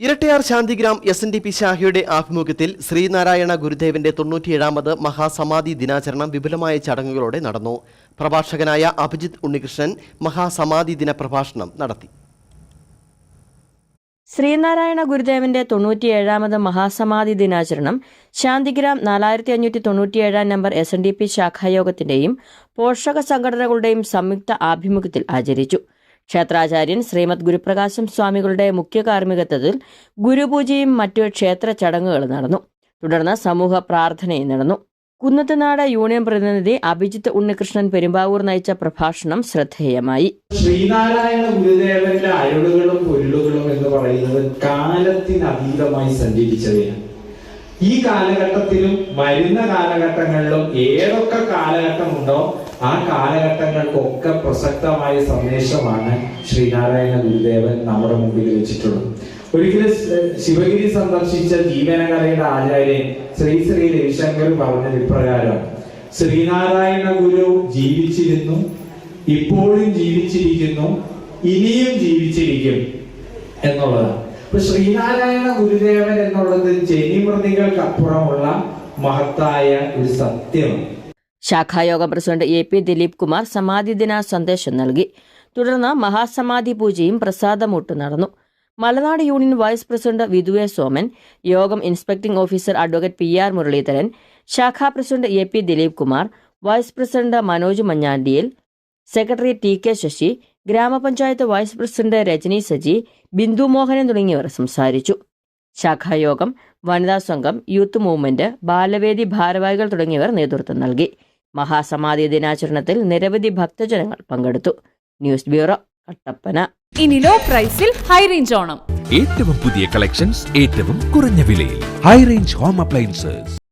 Irattayar Santhigram S N D P ശാഖയുടെ ആഭിമുഖ്യത്തിൽ ശ്രീനാരായണ ഗുരുദേവന്റെ തൊണ്ണൂറ്റിയേഴാമത് മഹാസമാധി ദിനാചരണം വിപുലമായ ചടങ്ങുകളോടെ നടന്നു. പ്രഭാഷകനായ അഭിജിത്ത് ഉണ്ണികൃഷ്ണൻ മഹാസമാധി ദിന പ്രഭാഷണം നടത്തി. ശ്രീനാരായണ ഗുരുദേവന്റെ തൊണ്ണൂറ്റിയേഴാമത് മഹാസമാധി ദിനാചരണം ശാന്തിഗ്രാം നാലായിരത്തി അഞ്ഞൂറ്റി തൊണ്ണൂറ്റിയേഴാം number S N D P ശാഖായോഗത്തിന്റെയും പോഷക സംഘടനകളുടെയും സംയുക്ത ആഭിമുഖ്യത്തിൽ ആചരിച്ചു. ക്ഷേത്രാചാര്യൻ ശ്രീമദ് ഗുരുപ്രകാശം സ്വാമികളുടെ മുഖ്യ കാർമ്മികത്വത്തിൽ ഗുരുപൂജയും മറ്റു ക്ഷേത്ര ചടങ്ങുകളും നടന്നു. തുടർന്ന് സമൂഹ പ്രാർത്ഥനയും നടന്നു. കുന്നത്തനാട് യൂണിയൻ പ്രതിനിധി അഭിജിത്ത് ഉണ്ണികൃഷ്ണൻ പെരുമ്പാവൂർ നയിച്ച പ്രഭാഷണം ശ്രദ്ധേയമായി. ശ്രീനാരായണ ഗുരുദേവന്റെ അയലുകളും പൊരുളുകളും എന്ന് പറയുന്നത് കാലത്തിനതീതമായി സഞ്ചരിച്ചവയാണ്. ഈ കാലഘട്ടത്തിലും വരുന്ന കാലഘട്ടങ്ങളിലും ഏതൊക്കെ കാലഘട്ടമുണ്ടോ ആ കാലഘട്ടങ്ങൾക്കൊക്കെ പ്രസക്തമായ സന്ദേശമാണ് ശ്രീനാരായണ ഗുരുദേവൻ നമ്മുടെ മുമ്പിൽ വെച്ചിട്ടുള്ളത്. ഒരിക്കലും ശിവഗിരി സന്ദർശിച്ച ജീവനകലയുടെ ആചാര്യൻ ശ്രീ ശ്രീ രവിശങ്കർ പറഞ്ഞത് ഇപ്രകാരം ശ്രീനാരായണ ഗുരു ജീവിച്ചിരുന്നു ഇപ്പോഴും ജീവിച്ചിരിക്കുന്നു ഇനിയും ജീവിച്ചിരിക്കും എന്നുള്ളതാണ്. അപ്പൊ ശ്രീനാരായണ ഗുരുദേവൻ എന്നുള്ളത് ജനിമൃതികൾക്കപ്പുറമുള്ള മഹത്തായ ഒരു സത്യമാണ്. ശാഖായോഗ president A P Dileep Kumar സമാധി ദിന സന്ദേശം നൽകി. തുടർന്ന് മഹാസമാധി പൂജയും പ്രസാദമൂട്ട് നടന്നു. Malanad union vice president Vidhu Soman യോഗം inspecting officer advocate P R Muraleedharan ശാഖാ president A P Dileep Kumar vice president Manoj Manjandiyil secretary T K Sasi ഗ്രാമപഞ്ചായത്ത് വൈസ് പ്രസിഡന്റ് രജനി സജി ബിന്ദു മോഹനൻ തുടങ്ങിയവർ സംസാരിച്ചു. ശാഖായോഗം വനിതാ സംഘം യൂത്ത് മൂവ്മെന്റ് ബാലവേദി ഭാരവാഹികൾ തുടങ്ങിയവർ നേതൃത്വം നൽകി. മഹാസമാധി ദിനാചരണത്തിൽ നിരവധി ഭക്തജനങ്ങൾ പങ്കെടുത്തു. News bureau Kattappana. ഇനി ലോ പ്രൈസിൽ ഹൈ റേഞ്ച് ഓണം. ഏറ്റവും പുതിയ കളക്ഷൻസ് ഏറ്റവും കുറഞ്ഞ വിലയിൽ. High range home appliances